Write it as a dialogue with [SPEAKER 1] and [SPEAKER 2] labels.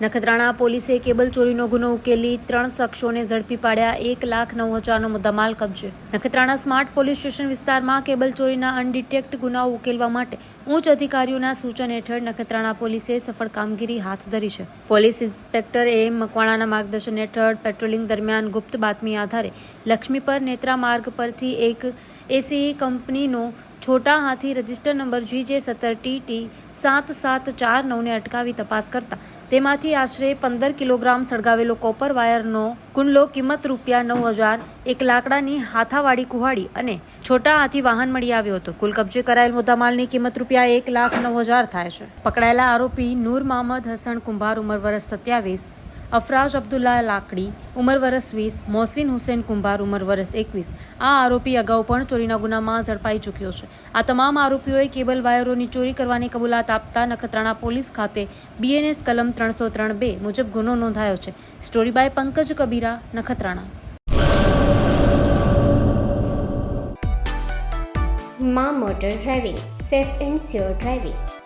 [SPEAKER 1] નખત્રાણા પોલીસે કેબલ ચોરીનો ગુનો ઉકેલી ત્રણ શખ્સોને ઝડપી પાડ્યા, એક લાખ નવ હજારનો મુદ્દામાલ કબજે. નખત્રાણા સ્માર્ટ પોલીસ સ્ટેશન વિસ્તારમાં કેબલ ચોરીના અનડિટેક્ટ ગુનાઓ ઉકેલવા માટે ઉચ્ચ અધિકારીઓના સૂચન હેઠળ નખત્રાણા પોલીસે સફળ કામગીરી હાથ ધરી છે. પોલીસ ઇન્સ્પેક્ટર એમ મકવાણાના માર્ગદર્શન હેઠળ પેટ્રોલિંગ દરમિયાન ગુપ્ત બાતમી આધારે લક્ષ્મીપર નેત્રા માર્ગ પરથી એક એસી કંપનીનો Chhota Hathi register number GJ સત્તર ટી ટી સાત સાત ચાર નવને અટકાવી તપાસ કરતા. તેમાંથી આશરે પંદર કિલોગ્રામ સળગાવેલો કોપર વાયરનો કુંડલો કિંમત રૂપિયા નવ હજાર, એક લાકડાની હાથાવાળી કુહાડી અને છોટા હાથી વાહન મળી આવ્યો હતો. કુલ કબજે કરાયેલ મુદ્દામાલની કિંમત રૂપિયા એક લાખ નવ હજાર થાય છે. પકડાયેલા આરોપી નૂર મહમદ હસન કુંભાર ઉંમર વર્ષ સત્યાવીસ અફરાજ અબ્દુલ્લા લાકડી, ઉંમર વરસ વીસ, મોહસિન હુસેન કુંભાર, ઉંમર વરસ એકવીસ, આ આરોપી અગાઉ પણ ચોરીના ગુનામાં ઝડપાઈ ચૂક્યો છે. આ તમામ આરોપીઓએ કેબલ વાયરોની ચોરી કરવાની કબૂલાત આપતા નખત્રાણા પોલીસ ખાતે બીએનએસ કલમ ત્રણસો ત્રણ બે મુજબ ગુનો નોંધાયો છે. Story by Pankaj Kabira, Nakhatrana.
[SPEAKER 2] મા motor driving, safe and sure driving.